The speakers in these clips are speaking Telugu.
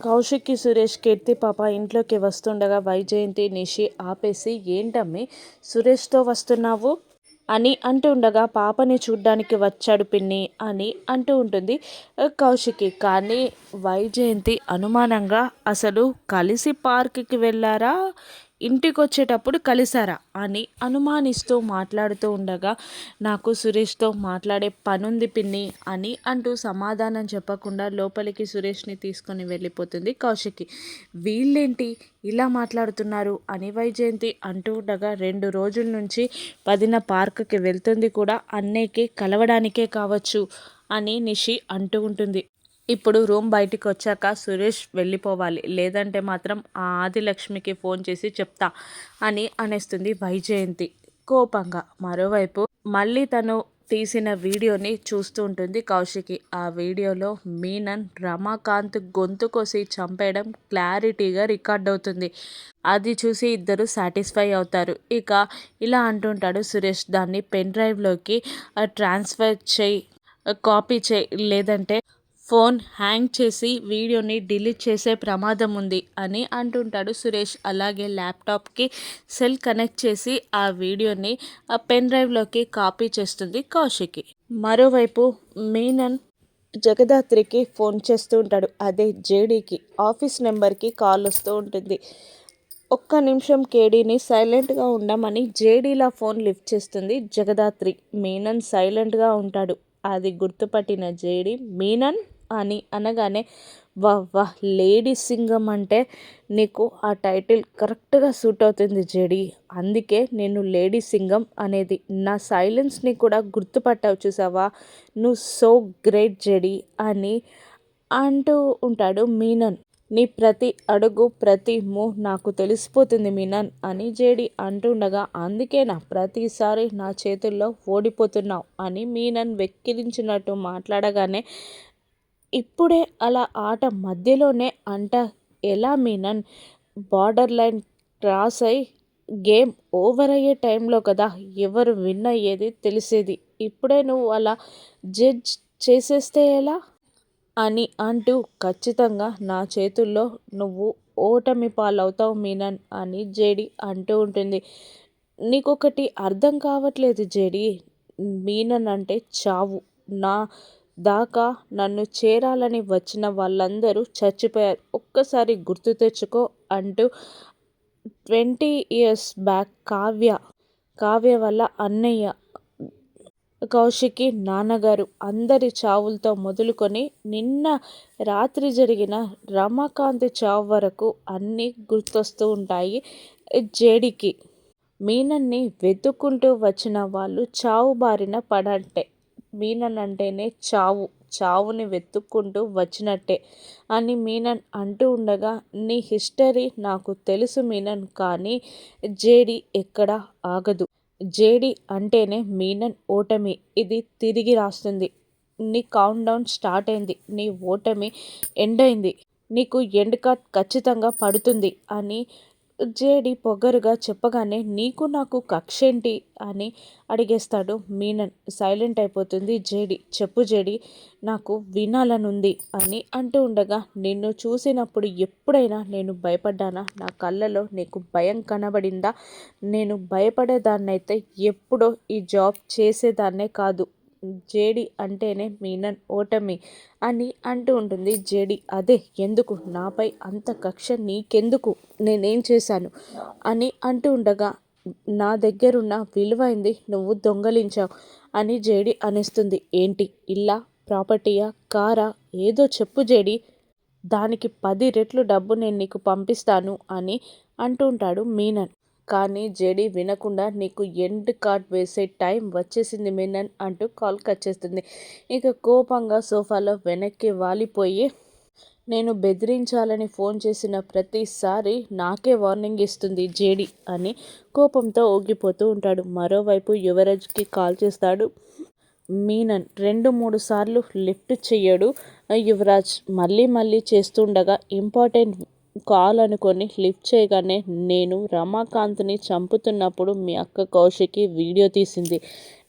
కౌశిక్కి సురేష్ కీర్తి పాప ఇంట్లోకి వస్తుండగా వైజయంతి నిషి ఆపేసి ఏంటమ్మి సురేష్తో వస్తున్నావు? అని అంటూ ఉండగా పాపని చూడ్డానికి వచ్చాడు పిన్ని అని అంటూ ఉంటుంది కౌశికి కానీ వైజయంతి అనుమానంగా అసలు కలిసి పార్క్కి వెళ్ళారా? ఇంటికి వచ్చేటప్పుడు కలిసారా అని అనుమానిస్తూ మాట్లాడుతూ ఉండగా నాకు సురేష్తో మాట్లాడే పనుంది పిన్ని అని అంటూ సమాధానం చెప్పకుండా లోపలికి సురేష్ని తీసుకొని వెళ్ళిపోతుంది కౌశికి. వీళ్ళేంటి ఇలా మాట్లాడుతున్నారు? అని వైజయంతి అంటూ ఉండగా రెండు రోజుల నుంచి పదిన పార్క్కి వెళ్తుంది కూడా అన్నయ్యకి కలవడానికే కావచ్చు అని నిషి అంటూ ఉంటుంది. ఇప్పుడు రూమ్ బయటికి వచ్చాక సురేష్ వెళ్ళిపోవాలి. లేదంటే మాత్రం ఆ ఆదిలక్ష్మికి ఫోన్ చేసి చెప్తా అని అనేస్తుంది వైజయంతి. కోపంగా మరోవైపు మళ్ళీ తను తీసిన వీడియోని చూస్తూ ఉంటుంది కౌశికి. ఆ వీడియోలో మీనన్ రమాకాంత్ గొంతు కోసి చంపేయడం క్లారిటీగా రికార్డ్ అవుతుంది అది చూసి ఇద్దరు సాటిస్ఫై అవుతారు. ఇక ఇలా అంటుంటాడు సురేష్. దాన్ని పెన్ డ్రైవ్లోకి ట్రాన్స్ఫర్ చేయి కాపీ చేయి. లేదంటే ఫోన్ హ్యాంగ్ చేసి వీడియోని డిలీట్ చేసే ప్రమాదం ఉంది అని అంటుంటాడు సురేష్. అలాగే ల్యాప్టాప్కి సెల్ కనెక్ట్ చేసి ఆ వీడియోని ఆ పెన్ డ్రైవ్లోకి కాపీ చేస్తుంది కౌశికి. మరోవైపు మీనన్ జగదాత్రికి ఫోన్ చేస్తూ ఉంటాడు. అదే జేడీకి ఆఫీస్ నెంబర్కి కాల్ వస్తూ ఉంటుంది. ఒక్క నిమిషం కేడీని సైలెంట్గా ఉండమని జేడీలా ఫోన్ లిఫ్ట్ చేస్తుంది జగదాత్రి. మీనన్ సైలెంట్గా ఉంటాడు. అది గుర్తుపట్టిన జేడీ మీనన్? అని అనగానే వా వా లేడీ సింగం అంటే నీకు ఆ టైటిల్ కరెక్ట్గా సూట్ అవుతుంది జెడి. అందుకే నేను లేడీ సింగం అనేది నా సైలెన్స్ని కూడా గుర్తుపట్టావు చూసావా? నువ్వు సో గ్రేట్ జెడి అని అంటూ ఉంటాడు మీనన్. నీ ప్రతి అడుగు ప్రతి మూవ్ నాకు తెలిసిపోతుంది మీనన్ అని జేడి అంటుండగా అందుకే నా ప్రతిసారి నా చేతుల్లో ఓడిపోతున్నావు అని మీనన్ వెక్కిరించినట్టు మాట్లాడగానే ఇప్పుడే అలా ఆట మధ్యలోనే అంట ఎలా మీనన్? బార్డర్ లైన్ క్రాస్ అయి గేమ్ ఓవర్ అయ్యే టైంలో కదా ఎవరు విన్ అయ్యేది తెలిసేది. ఇప్పుడే నువ్వు అలా జడ్జ్ చేసేస్తే ఎలా? అని అంటూ ఖచ్చితంగా నా చేతుల్లో నువ్వు ఓటమి పాలవుతావు మీనన్ అని జేడి అంటూ ఉంటుంది. నీకొకటి అర్థం కావట్లేదు జేడి. మీనన్ అంటే చావు. నా దాకా నన్ను చేరాలని వచ్చిన వాళ్ళందరూ చచ్చిపోయారు. ఒక్కసారి గుర్తు తెచ్చుకో అంటూ twenty years back Kavya Kavya వల్ల అన్నయ్య కౌశికి నాన్నగారు అందరి చావులతో మొదలుకొని నిన్న రాత్రి జరిగిన రమాకాంత్ చావు వరకు అన్నీ గుర్తొస్తూ ఉంటాయి జేడికి. మీనన్ని వెతుక్కుంటూ వచ్చిన వాళ్ళు చావు బారిన పడంటే మీనన్ అంటేనే చావు. చావుని వెతుక్కుంటూ వచ్చినట్టే అని మీనన్ అంటూ ఉండగా నీ హిస్టరీ నాకు తెలుసు మీనన్ కానీ జేడి ఎక్కడ ఆగదు. జేడి అంటేనే మీనన్ ఓటమి. ఇది తిరిగి రాస్తుంది. నీ కౌంట్ డౌన్ స్టార్ట్ అయింది. నీ ఓటమి ఎండ్ అయింది. నీకు ఎండ్ కార్డ్ ఖచ్చితంగా పడుతుంది అని జేడి పొగరుగా చెప్పగానే నీకు నాకు కక్షేంటి? అని అడిగేస్తాడు మీనన్. సైలెంట్ అయిపోతుంది జేడి. చెప్పు జేడి నాకు వినాలనుంది అని అంటూ ఉండగా నిన్ను చూసినప్పుడు ఎప్పుడైనా నేను భయపడ్డానా? నా కళ్ళలో నీకు భయం కనబడిందా? నేను భయపడేదాన్నైతే ఎప్పుడో ఈ జాబ్ చేసేదాన్నే కాదు. జేడి అంటేనే మీనన్ ఓటమి అని అంటూ ఉంటుంది. జేడి అదే ఎందుకు? నాపై అంత కక్ష నీకెందుకు? నేనేం చేశాను? అని అంటూ ఉండగా నా దగ్గరున్న విలువైంది నువ్వు దొంగలించావు అని జేడి అనేస్తుంది. ఏంటి? ఇల్లా? ప్రాపర్టీయా? కారా? ఏదో చెప్పు జేడి. దానికి పది రెట్లు డబ్బు నేను నీకు పంపిస్తాను అని అంటూ ఉంటాడు మీనన్. కానీ జేడి వినకుండా నీకు ఎండ్ కార్డ్ వేసే టైం వచ్చేసింది మీనన్ అంటూ కాల్ కట్ చేస్తుంది. ఇక కోపంగా సోఫాలో వెనక్కి వాలిపోయి నేను బెదిరించాలని ఫోన్ చేసిన ప్రతిసారి నాకే వార్నింగ్ ఇస్తుంది జేడి అని కోపంతో ఊగిపోతూ ఉంటాడు. మరోవైపు యువరాజ్కి కాల్ చేస్తాడు మీనన్. రెండు మూడు సార్లు లిఫ్ట్ చేయడు యువరాజ్. మళ్ళీ మళ్ళీ చేస్తుండగా ఇంపార్టెంట్ కాల్ అనుకొని లిఫ్ట్ చేయగానే నేను రమాకాంత్ని చంపుతున్నప్పుడు మీ అక్క కౌశికి వీడియో తీసింది.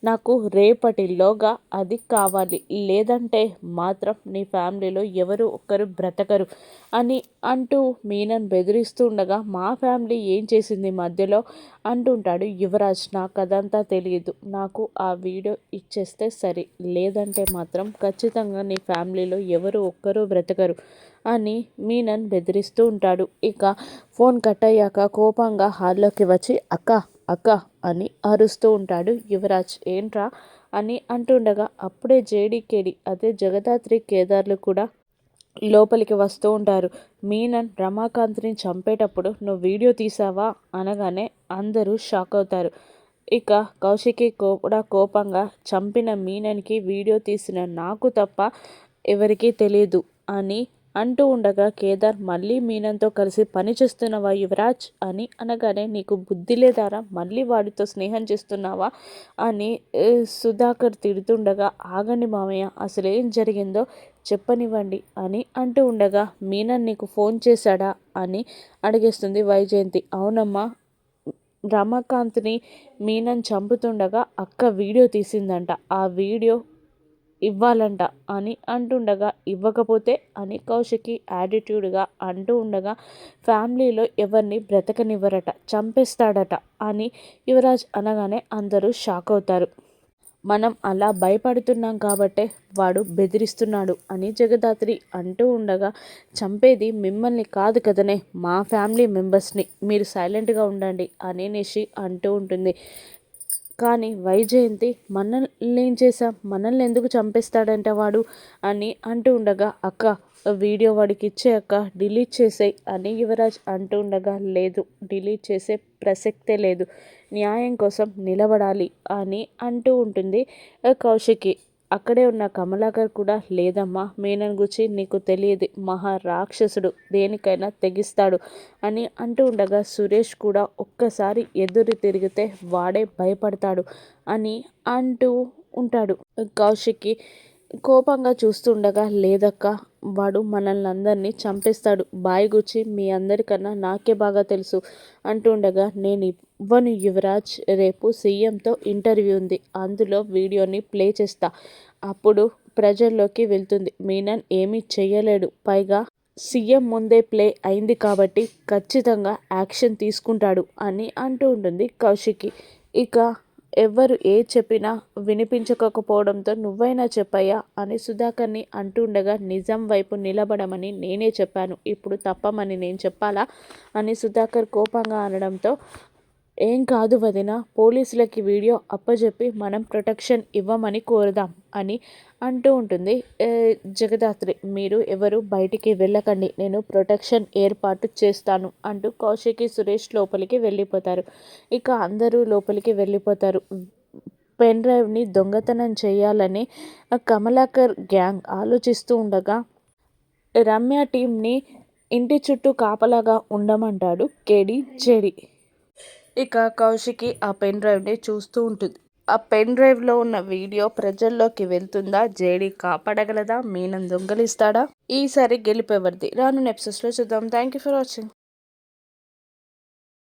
నాకు రేపటిలోగా అది కావాలి. లేదంటే మాత్రం నీ ఫ్యామిలీలో ఎవరు ఒక్కరు బ్రతకరు అని అంటూ మీనన్ బెదిరిస్తుండగా మా ఫ్యామిలీ ఏం చేసింది మధ్యలో? అంటుంటాడు యువరాజ్. నాకు అదంతా తెలియదు. నాకు ఆ వీడియో ఇచ్చేస్తే సరే. లేదంటే మాత్రం ఖచ్చితంగా నీ ఫ్యామిలీలో ఎవరు ఒక్కరు బ్రతకరు. అని మీనన్ బెదిరిస్తూ ఉంటాడు. ఇక ఫోన్ కట్ అయ్యాక కోపంగా హాల్లోకి వచ్చి అక్క అక్క అని అరుస్తూ ఉంటాడు. యువరాజ్ ఏంట్రా? అని అంటుండగా అప్పుడే జేడీకేడి అదే జగదాత్రి కేదార్లు కూడా లోపలికి వస్తూ ఉంటారు. మీనన్ రమాకాంత్ని చంపేటప్పుడు నువ్వు వీడియో తీసావా? అనగానే అందరూ షాక్ అవుతారు. ఇక కౌశికి కూడా కోపంగా చంపిన మీనన్కి వీడియో తీసిన నాకు తప్ప ఎవరికీ తెలియదు అని అంటూ ఉండగా కేదార్ మళ్ళీ మీనంతో కలిసి పని చేస్తున్నావా యువరాజ్? అని అనగానే నీకు బుద్ధి లేదారా? మళ్ళీ వాడితో స్నేహం చేస్తున్నావా? అని సుధాకర్ తిడుతుండగా ఆగండి మామయ్య అసలు ఏం జరిగిందో చెప్పనివ్వండి అని అంటూ ఉండగా మీనన్ నీకు ఫోన్ చేశాడా? అని అడిగేస్తుంది వైజయంతి. అవునమ్మా. రమాకాంత్ని మీనన్ చంపుతుండగా అక్క వీడియో తీసిందంట. ఆ వీడియో ఇవ్వాలంట అని అంటుండగా ఇవ్వకపోతే అని కౌశికి యాటిట్యూడ్గా అంటూ ఉండగా ఫ్యామిలీలో ఎవరిని బ్రతకనివ్వరట చంపేస్తాడట అని యువరాజ్ అనగానే అందరూ షాక్ అవుతారు. మనం అలా భయపడుతున్నాం కాబట్టే వాడు బెదిరిస్తున్నాడు అని జగదాత్రి అంటూ ఉండగా చంపేది మిమ్మల్ని కాదు కదనే మా ఫ్యామిలీ మెంబర్స్ని మీరు సైలెంట్గా ఉండండి అని నిషి అంటూ ఉంటుంది. కానీ వైజయంతి మనల్ని ఏం చేశాం? మనల్ని ఎందుకు చంపేస్తాడంట వాడు? అని అంటూ ఉండగా అక్క వీడియో వాడికి ఇచ్చే అక్క డిలీట్ చేసేయి అని యువరాజ్ అంటూ ఉండగా లేదు డిలీట్ చేసే ప్రసక్తే లేదు. న్యాయం కోసం నిలబడాలి అని అంటూ ఉంటుంది కౌశికి. అక్కడే ఉన్న కమలాకర్ కూడా లేదమ్మా మీనన్ గురించి నీకు తెలియదు మహా రాక్షసుడు దేనికైనా తెగిస్తాడు అని అంటూ ఉండగా సురేష్ కూడా ఒక్కసారి ఎదురు తిరిగితే వాడే భయపడతాడు అని అంటూ ఉంటాడు. కౌశిక్కి కోపంగా చూస్తుండగా లేదక్క వాడు మనల్ని అందరినీ చంపేస్తాడు. బాయ్ గుచ్చి మీ అందరికన్నా నాకే బాగా తెలుసు అంటుండగా నేను ఇవ్వను యువరాజ్ రేపు సీఎంతో ఇంటర్వ్యూ ఉంది. అందులో వీడియోని ప్లే చేస్తా. అప్పుడు ప్రజల్లోకి వెళ్తుంది. మీనన్ ఏమీ చేయలేడు పైగా సీఎం ముందే ప్లే అయింది కాబట్టి ఖచ్చితంగా యాక్షన్ తీసుకుంటాడు అని అంటూ ఉంటుంది కౌశికి. ఇక ఎవ్వరు ఏ చెప్పినా వినిపించకపోవడంతో నువ్వైనా చెప్పాయా అని సుధాకర్ని అంటుండగా నిజం వైపు నిలబడమని నేనే చెప్పాను. ఇప్పుడు తప్పమని నేను చెప్పాలా? అని సుధాకర్ కోపంగా అనడంతో ఏం కాదు వదిన పోలీసులకి వీడియో అప్పజెప్పి మనం ప్రొటెక్షన్ ఇవ్వమని కోరుదాం అని అంటూ ఉంటుంది. జగదాత్రి మీరు ఎవరు? బయటికి వెళ్ళకండి. నేను ప్రొటెక్షన్ ఏర్పాటు చేస్తాను అంటూ కౌశికి సురేష్ లోపలికి వెళ్ళిపోతారు. ఇక అందరూ లోపలికి వెళ్ళిపోతారు. పెన్ డ్రైవ్ని దొంగతనం చేయాలని కమలాకర్ గ్యాంగ్ ఆలోచిస్తూ ఉండగా రమ్య టీంని ఇంటి చుట్టూ కాపలాగా ఉండమంటాడు కేడి చెడి ఇక కౌశికి ఆ పెన్ డ్రైవ్ని చూస్తూ ఉంటుంది. ఆ పెన్ డ్రైవ్లో ఉన్న వీడియో ప్రజల్లోకి వెళ్తుందా? జేడి కాపాడగలదా? మీనం దొంగలిస్తాడా? ఈసారి గెలిపేవరిది. రాను ఎపిసోడ్స్లో చూద్దాం. Thank you for watching